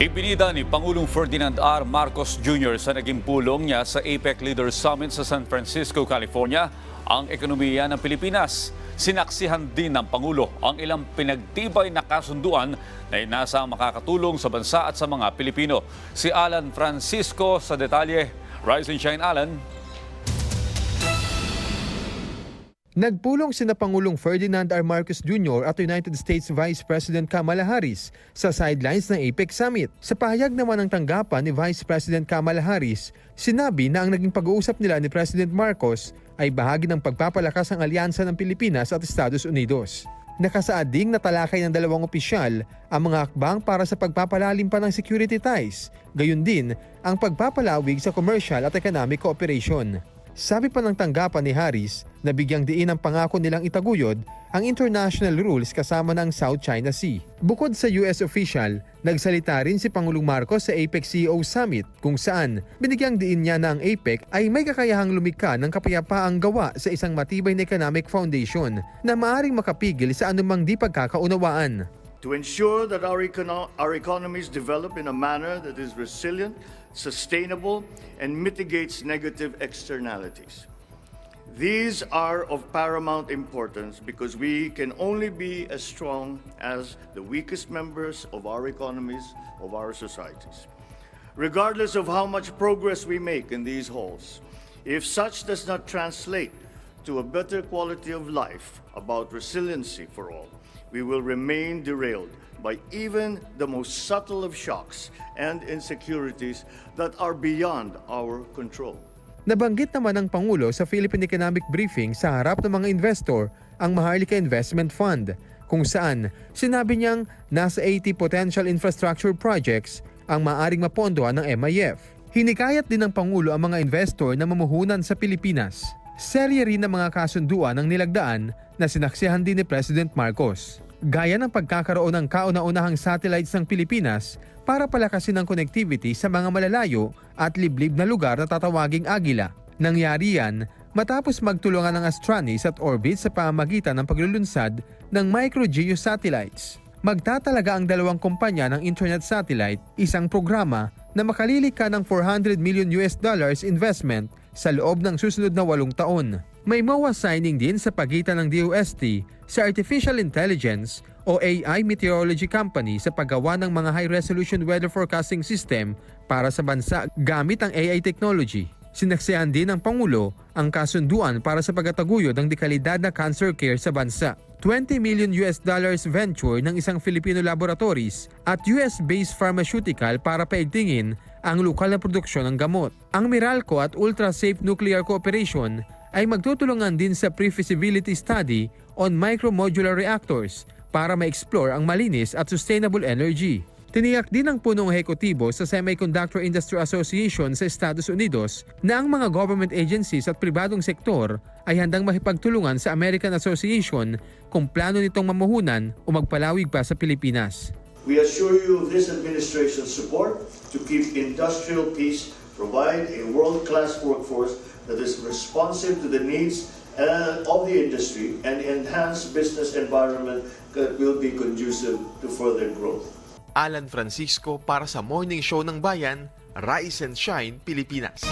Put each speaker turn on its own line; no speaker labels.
Ibinida ni Pangulong Ferdinand R. Marcos Jr. sa naging pulong niya sa APEC Leaders Summit sa San Francisco, California, ang ekonomiya ng Pilipinas. Sinaksihan din ng Pangulo ang ilang pinagtibay na kasunduan na inasa makakatulong sa bansa at sa mga Pilipino. Si Alan Francisco sa detalye. Rise and Shine, Alan.
Nagpulong sina Pangulong Ferdinand R. Marcos Jr. at United States Vice President Kamala Harris sa sidelines ng APEC Summit. Sa pahayag naman ng tanggapan ni Vice President Kamala Harris, sinabi na ang naging pag-uusap nila ni President Marcos ay bahagi ng pagpapalakas ng alyansa ng Pilipinas at Estados Unidos. Nakasaad ding natalakay ng dalawang opisyal ang mga akbang para sa pagpapalalim pa ng security ties, gayon din ang pagpapalawig sa commercial at economic cooperation. Sabi pa ng tanggapan ni Harris na bigyang diin ang pangako nilang itaguyod ang international rules kasama ng South China Sea. Bukod sa US official, nagsalita rin si Pangulong Marcos sa APEC CEO Summit kung saan binigyang diin niya na ang APEC ay may kakayahang lumikha ng kapayapaang gawa sa isang matibay na economic foundation na maaring makapigil sa anumang di pagkakaunawaan.
To ensure that our, econo- our economies develop in a manner that is resilient, sustainable, and mitigates negative externalities. These are of paramount importance because we can only be as strong as the weakest members of our economies, of our societies. Regardless of how much progress we make in these halls, if such does not translate to a better quality of life about resiliency for all, we will remain derailed by even the most subtle of shocks and insecurities that are beyond our control.
Nabanggit naman ng Pangulo sa Philippine Economic Briefing sa harap ng mga investor ang Maharlika Investment Fund kung saan sinabi niyang nasa 80 potential infrastructure projects ang maaring mapondohan ng MIF. Hinikayat din ng Pangulo ang mga investor na mamuhunan sa Pilipinas. Serye rin ng mga kasunduan ang nilagdaan na sinaksihan din ni President Marcos. Gaya ng pagkakaroon ng kauna-unahang satellites ng Pilipinas para palakasin ang connectivity sa mga malalayo at liblib na lugar na tatawaging Agila. Nangyari yan matapos magtulungan ng Astranis at Orbit sa pamamagitan ng paglulunsad ng micro-geo satellites. Magtatalaga ang dalawang kumpanya ng internet satellite, isang programa na makalilika ng 400 million US dollars investment sa loob ng susunod na walong taon. May MOA signing din sa pagitan ng DOST sa Artificial Intelligence o AI Meteorology Company sa paggawa ng mga high-resolution weather forecasting system para sa bansa gamit ang AI technology. Sinaksihan din ng Pangulo ang kasunduan para sa pagtataguyod ng dekalidad na cancer care sa bansa. 20 million US dollars venture ng isang Filipino laboratories at US-based pharmaceutical para paigtingin ang lokal na produksyon ng gamot. Ang Meralco at Ultra Safe Nuclear Cooperation ay magtutulungan din sa pre-feasibility study on micro-modular reactors para ma-explore ang malinis at sustainable energy. Tiniyak din ng punong ehekutibo sa Semiconductor Industry Association sa Estados Unidos na ang mga government agencies at pribadong sektor ay handang makipagtulungan sa American Association kung plano nitong mamuhunan o magpalawig pa sa Pilipinas.
We assure you of this administration's support to keep industrial peace, provide a world-class workforce that is responsive to the needs uh, of the industry, and enhance business environment that will be conducive to further growth.
Alan Francisco para sa Morning Show ng Bayan, Rise and Shine, Pilipinas.